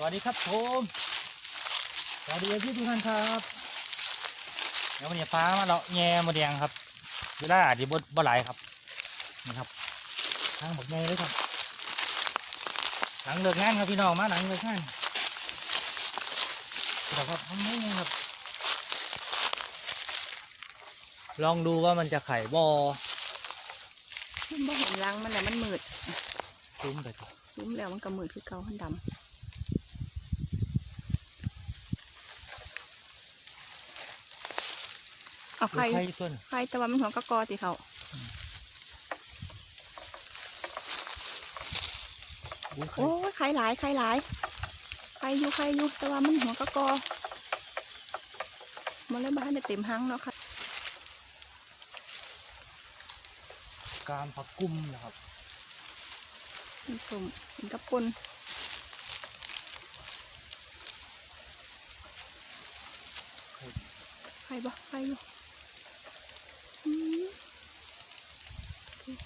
สวัสดีครับผมสวัสดีพี่ทุกท่านครับเดี๋ยววันนี้ฟ้ามาเราะแง่มาแดงครับเวลาอาจจะบดบ่หลายครับนี่ครับทางบอกแง่เลยครับ หลังเลิกงานครับพี่น้องมาหลังเลิกงานเดี๋ยวครับทำไงครับ ลองดูว่ามันจะไข่บอมันบ่เห็นรังมันแหละมันมืด ซุ้มไปก่อน ซุ้มแล้วมันก็มืดคือเก่ามันดำ เอาไข่ไข่ส่วนไข่แต่ว่ามันหัวกะกอติเขาอุ้ยไข่โอ้ยไข่หลายไข่หลายไข่อยู่ไข่อยู่แต่ว่ามันหัวกะกอมันเลยบ้านได้เต็มหังเนาะค่ะ กามผักกุ้มนะครับมันสมมันกระปนไข่บ่ไข่อยู่อืม อุ้ย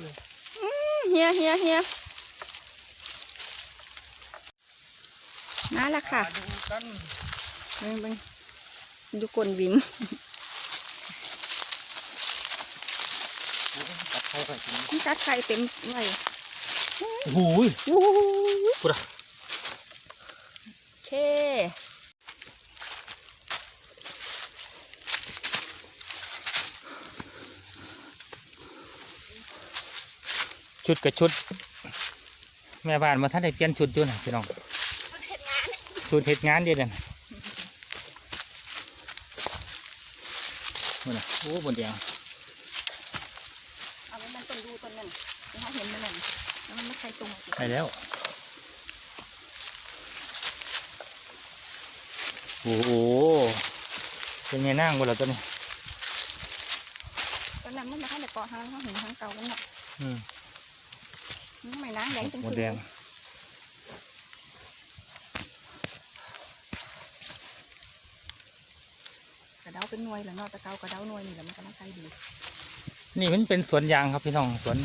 เฮียเฮียเฮียมาและค่ะมาดูกันเบิ่งเบิ่งดูกลนวิ่งตัดไข่ก่อนทีนี้มันกัดไข่เต็มไว้โอ้โหยโอ้ยพุดะโอเค ชุดกับชุด แม่บ้านมาท่านได้เปลี่ยนชุดอยู่นะพี่น้องชุดเหตุงานเดียวกันนี่นะโอ้บนเดียงเอาไว้มันต้นดูต้นนั่นที่เขาเห็นมันนั่นแล้วมันไม่ใช่ตรงไปแล้วโอ้โหเป็นไงนั่งบนเราตัวนี้ต้นนั้นมันมาให้แต่เกาะหางเขาเห็นหางเก่ากันเนาะอืมมัน ไม่น้ำแดงจังบนแดงกระเดาเป็นหน่วยแล้วเนาะตะเกากระเดาหน่วยนี่แหละมันก็น่าใช้ดี นี่มันเป็นสวนยางครับพี่น้องสวน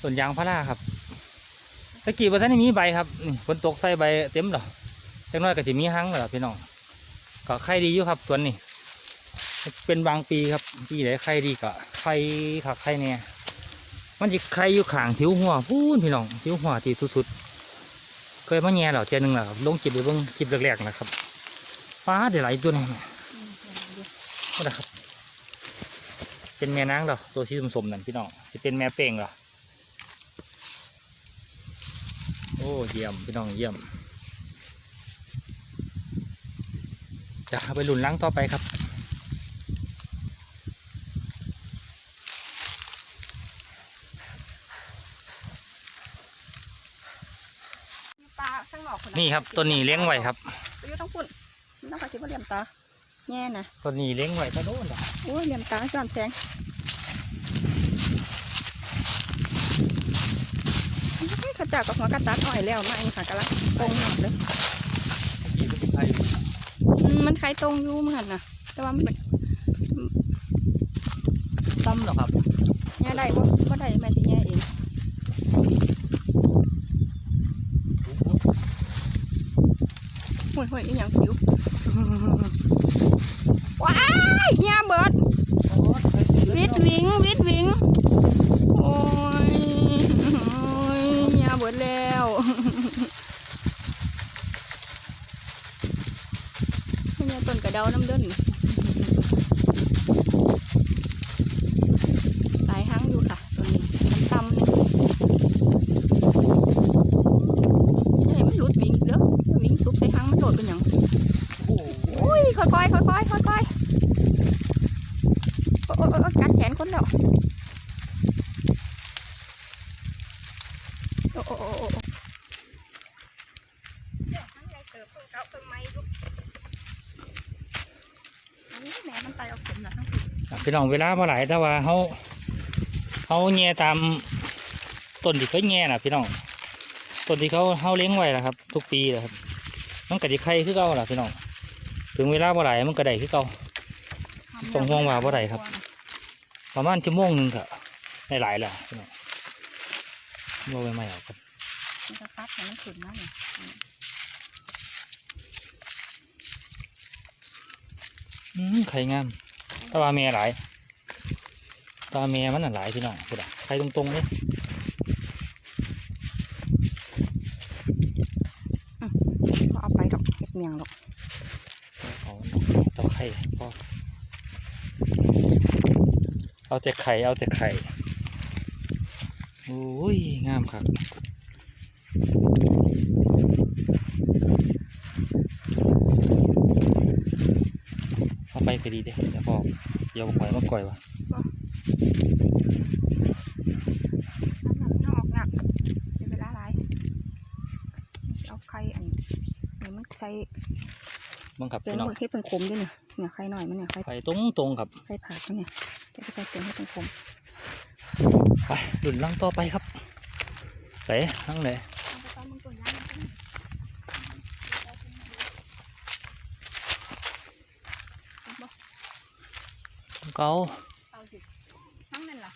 สวนยางพาราครับตะกี้ว่าท่านได้มีใบครับนี่ฝนตกใส่ใบเต็มหรอจังน้อยก็จะมีหังเหรอพี่น้องก็ไข่ดีอยู่ครับสวนนี่เป็นบางปีครับปีไหนไข่ดีก็ไข่ขักไข่เนี่ย มันจะไข่อยู่ขางทิวหัวพูนพี่น้องทิวหัวที่สุดๆเคยมาแง่เหรอเจนึงเหรอลงคลิปไปเบิ่งคลิปแรกๆนะครับฟ้าเดี๋ยวไหลตัวนี่อืมอย่างนั้นอยู่ก็นะครับ เป็นแม่นางเหรอตัวสีสมๆนั่นพี่น้องสิเป็นแม่เป่งเหรอโอ้เยี่ยมพี่น้องเยี่ยมจะไปหลุนล้างต่อไปครับ ปลาข้างนอกคนนี่ครับตัวนี้เลี้ยงไว้ครับไปอยู่ทั้งปุ่นมันต้องไปที่ว่าเหลี่ยมตาแง่นะตัวนี้เลี้ยงไว้ตะโน้นเหรอโอ้ยเหลี่ยมตาสามแสงเขาจากกับหัวกระตัดอ่อยแล้วมาเองค่ะกำลังตรงหมดเลยกี่เป็นไทยอืมมันคล้ายตรงอยู่เหมือนกันนะแต่ว่ามันเป็นซ้ำเหรอครับแง่ได้บ่บ่ได้แม่ที่แง่เอง ห่วยห่วยอีหยังผิวว้ายเฮียเบิดวิดวิงวิดวิงโอ้ยโอ้ยเฮียเบิดแล้วเฮียต้นกระเดาน้ำเด้นหลายหังอยู่ค่ะตัวนี้มันต่ำนี่อย่าให้มันหลุดวิ่งอีกเด้อวิ่งซุบใส่หังมันโดดเป็นหยัง โอ้โห อุ้ยค่อยๆค่อยๆค่อยๆโอ้โอ้โอ้กัดแขนคนแล้วโอ้โอ้โอ้โอ้ แม่มันตายเอาเข็มนะทั้งปีอะพี่น้องเวลามาหลายแต่ว่าเขาเขาแง่ตามต้นที่เคยแง่น่ะพี่น้องต้นที่เขาเขาเลี้ยงไว้นะครับ ทุกปีนะครับมันก็จะไข่คือเก่าล่ะพี่น้องถึงเวลาบ่ไหลายมันก็ได้คือเก่าส่งห่วงว่าบ่ได้ครับ ประมาณชั่วโมงหนึ่งก็ได้หลายแล้วพี่น้องบ่ไปไม่เอาครับมันจะตัดให้มันขึ้นมาเนี่ย อืม ไข่งามแตว่าแม่หลายแตว่าแม่มันน่ะหลายพี่น้องพูดอะไข่ตรงๆเลยก็เอาไปดอกเก็บเมียงดอกเอาเต่าไข่พอเอาแต่ไข่เอาแต่ไข่โอ้ยงามครับเอาไป ก็ดีเด้เดี๋ยวพอเดี๋ยวปล่อยมาก่อยวะน้ำมันออกหนักเสียเวลาหลายเอาไข่อันนี้มันไข่บังคับเดี๋ยวน้อองงเฮ็ดเป็นขมด้วยเนี่ยเนี่ยไข่หน่อยมันเนี่ยไข่ไข่ตรงตรงครับไข่ผักมันเนี่ยจะไปใส่เกลือให้เป็นขมไปรุ่นลังต่อไปครับไปลังไหน เกาเอาสิทั้งนั้นล่ะ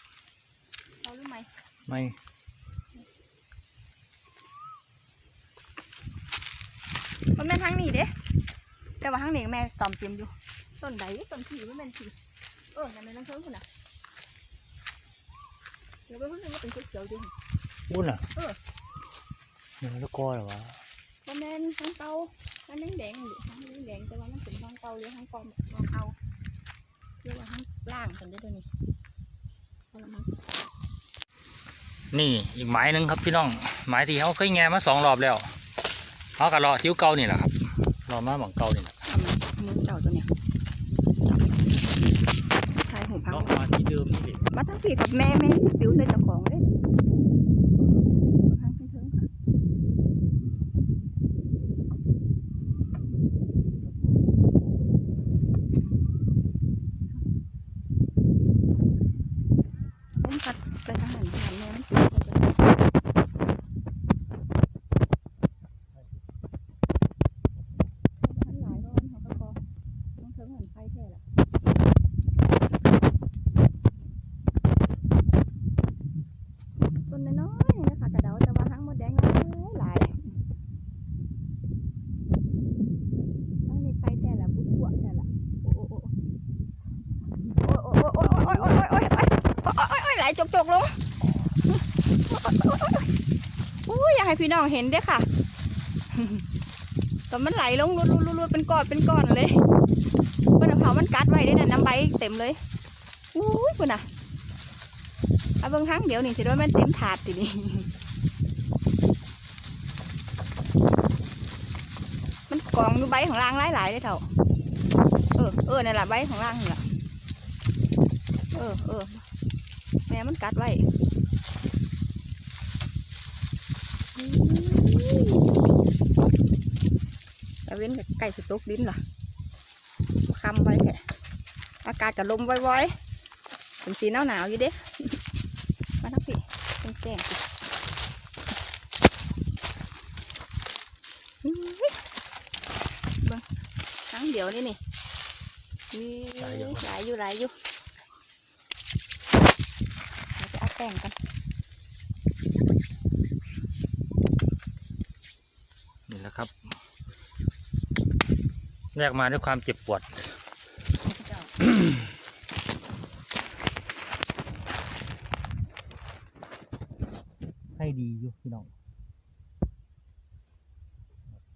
เอาหรือไม่ไม่มันแม่นทางนี้เด้แต่ว่าทางนี้แม่ตอมเตรียมอยู่ต้นใดต้นผีไม่แม่นผีเออนั่นแม่นนั่งเทิงคุณน่ะเดี๋ยวไปพูดถึงว่าเป็นเขียวๆดิอุ้นอะเออเนี่ยแล้วก็เหรอวะบ่แม่นทางเตามันแดงๆอยู่ทางแดงๆแต่ว่ามันเป็นทางเตาหรือทางกอมกอมเอาเรียกว่าทาง ล่างกันได้อตัวนี้เอาละมั้งนี่อีกไม้หนึ่งครับพี่น้องไม้ที่เขาเคยแงมาสองรอบแล้วเขาก็รอทิ้วเก่านี่แหละครับรอมาหมองเก่านี่แหละเอามามือเจ้าตัวเนี้ยจับทายหูพังรอมาที่เดิมนี่ดิมาทั้งผีกับแม่แม่ปิวใส่เจ้าของเลย พี่น้องเห็นเด้อค่ะแต่มันไหลลงรัวๆๆเป็นก้อนเป็นก้อนเลยเพื่อนเอามันกัดไว้ได้น่ะน้ำใบเต็มเลยอุ้ยเพื่อนอะเอาเบิ่งทั้งเดี๋ยวนี่สิด้วยม่นเต็มถาดทีนี่มันกองอยู่ใบของล่างหลายๆเลยเถ่าเออเออนั่นแหละใบของล่างนี่แหละเออเออแม่มันกัดไว้อุ้ย ตะเว้นกับไก่สิตกดินล่ะคำไว้แท้อากาศกับลมว้อยๆเป็นสีหนาวหนาวๆอยู่เด้มาทักพี่เป็นแจ้งสิอื้อเบิ่งครั้งเดียวนี่นี่นี่หลายอยู่หลายอยู่เราจะเอาแป้งกัน นี่แหละครับ แรกมาด้วยความเจ็บปวด ให้ดีอยู่พี่น้อง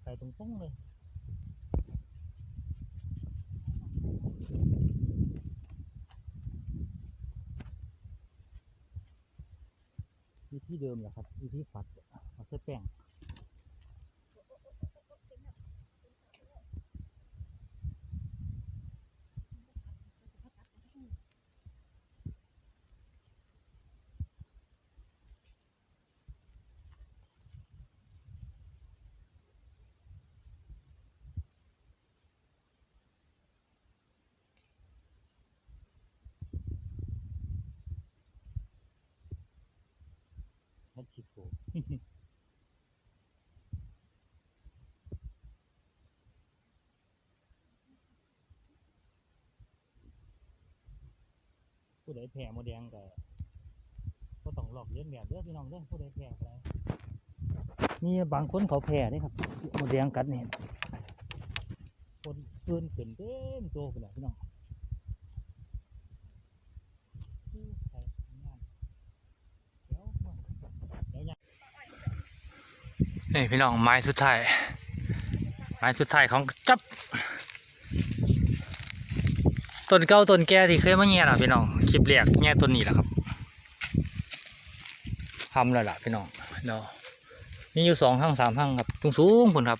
ใส่ตรงๆเลยวิธีเดิมแหละครับวิธีฝัดเอาใส่แป้ง ให้ชิโกผู้ใดแพ้โมแดงก็ก็ต้องหลอกเลียนแบบเด้อพี่น้องเด้อผู้ใดแพ้อะไรมีบางคนเขาแพ้เด้ครับหมดแดงกัดเนี่ยคนเกินเป็นเต็มตัวไปแล้วพี่น้องอู้ใส่งามเดี๋ยวมาเดี๋ยวยัง นี่พี่น้องไม้สุดท้าย ไม้สุดท้ายของจับต้นเก้าต้นแก่ที่เคยมาเงี้ยล่ะพี่น้องคลิปแรกเงี้ยต้นนี้แหละครับทำแล้วล่ะพี่น้องเนาะมีอยู่สองห้างสามห้างครับสูงสูงๆพุ่นครับ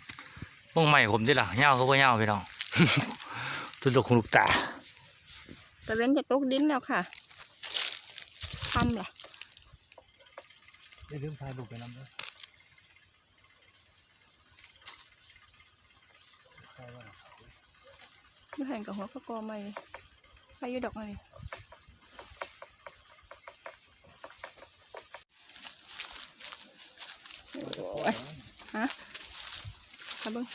พวงใหม่ผมดิล่ะเงาวเขาก็เงาพี่น้องสุดลูกของลูกตาตะเว้นจะตกดินแล้วค่ะคำเหรออย่ลืมถ่ายรูปไปนำด้วย ไม่เห็นกับหัวกระกอไม่ใครอยู่ดอกอะไรโอ้ยฮะมาเบิ้ง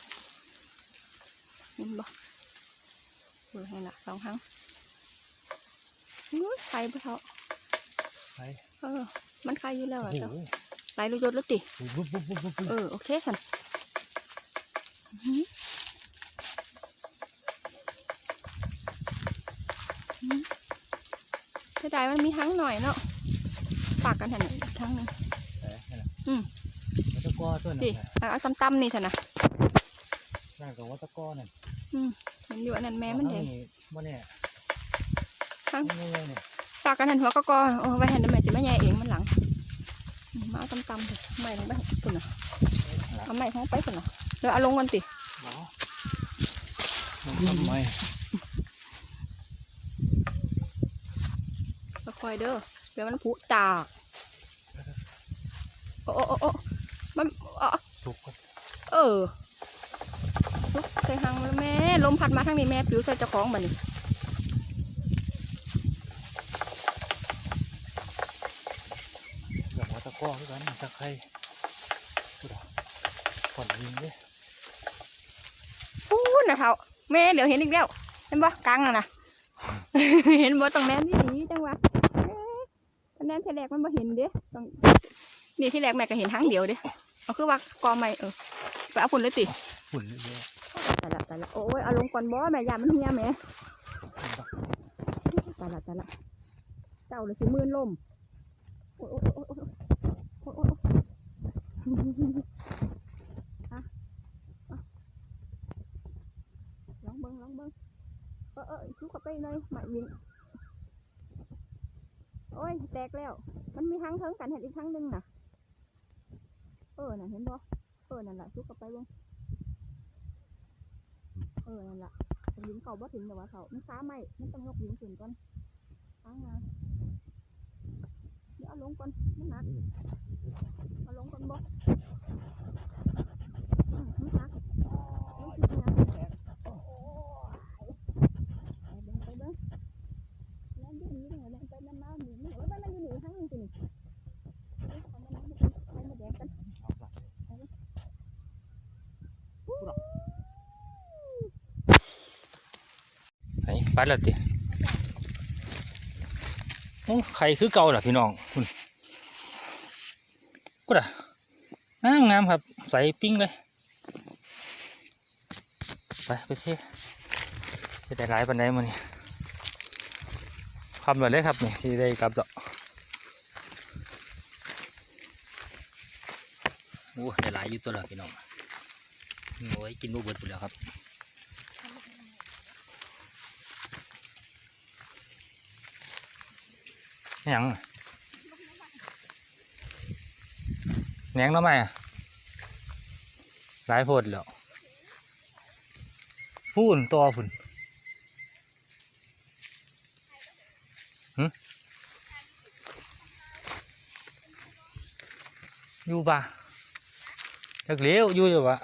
เห็นบ่เออให้ละสองครั้งอุ้ยใครบ่เท่าไปเออ มันใครอยู่แล้วโอ้อะโหเจ้าไหลลูกยศแล้วติปุ๊บปุ๊บปุ๊บปุ๊บปุ๊บเออ โอเคสันอื้อหืออื้อหือเสีย ดายมันมีทั้งหน่อยเนาะฝากกันหันอีกทั้งหนึงไปนั่นแหละอืมวัดตะกอตัวนั้นสิน่ะเอาเอาตำๆนี่สันนะนั่นกับวัดตะกอนั่นมันอยู่อันนั้นแม่มันเด็ว่าเนี่ยทั้งนี่ไงเนี่ยฝากกันหันหัวก็กอเออไว้หันทำไมสิแม่แย่เองมันหลังอืมมาเอาตำๆสิไม่ลงไปปุ่นน่ะเอาไม่ท้องไปปุ่นน่ะเดี๋ยวเอาลงกันสิเหรอทำไม ค่อยๆเด้อเดี๋ยวมันผุจากโอ้โอ้โอ้โอ้มันอ๋อถูกก็เออซุกใส่หังมาแล้วแม่ลมพัดมาทางนี้แม่ผิวใส่เจ้าของบัดนี้แบบวัดตะกอคือกันตะไคร้พูดอะผ่อนยิงเด้พูดนะเท่าแม่เดี๋ยวเห็นอีกแล้วเห็นบ่กลางน่ะนะเห็นบ่ตรงแนนที่หนีจังวะเอ๊ะตรง แนนที่แรกมันบ่เห็นเด้ตรงนี่ที่แรกแม่ก็เห็นทั้งเดียวเด้เอาคือว่ากอไม่เออไปเอาฝุ่นเลยติฝุ่นเยอะแต่ละแต่ละโอ้ยเอาลงก่อนบ่แม่ยามันเหี่ยแม่ๆตายละตายละเจ้าเลยสิมื่นลมโอ้ยโอ้ยโอ้ยโอ้ยโอ้ยโอ้ยโอ้ยอะอะลองเบิ้งลองเบิ้งเออเออชุกเข้าไปหน่อยหมายวิ่ง โอ้ยแตกแล้ว มันมีทั้งเทิงกันเห็นอีกทั้งหนึงน่ะ เออน่ะเห็นบ่เออนั่นแหละชุกเข้าไปเบิ้งเออนั่นแหละวิ่งเก่าบ่ถึงแต่ว่าเขามันช้าไหมมันต้องยกวิ่งขึ้นก่อนค้างงานเดี๋ยวเอาลงก่อนมันหนักเอาลงก่อนบ่อืมมันหนักมันสิหนักโอ้ยไปเบิ่งไปเบิ่งแล้วอยู่นี่เดี๋ยวไปมันมาหนีมันเอ้ยมันอยู่นี่ทั้งนึงสินี่เอามาน้ำไปมาแดงกัน ไหนฟัดแล้วติโอ้ไข่คือเก่าล่ะพี่น้องคุณกูด่ะงามงามครับ ใส่ปิ้งเลย ไปไปเทจะได้หลายปันไดมันนี่คำหน่อยเลยครับนี่สิได้กลับดอกโอ้ได้หลายอยู่ตัวละพี่น้องโอ้ยกินบ่เบิดไปแล้วครับ ยังแหนงแล้วไมอะหลายพดแล้วฝุ่นตัวฝุ่นหึอยู่ปะจักเลี้ยวอยู่อยู่ปะ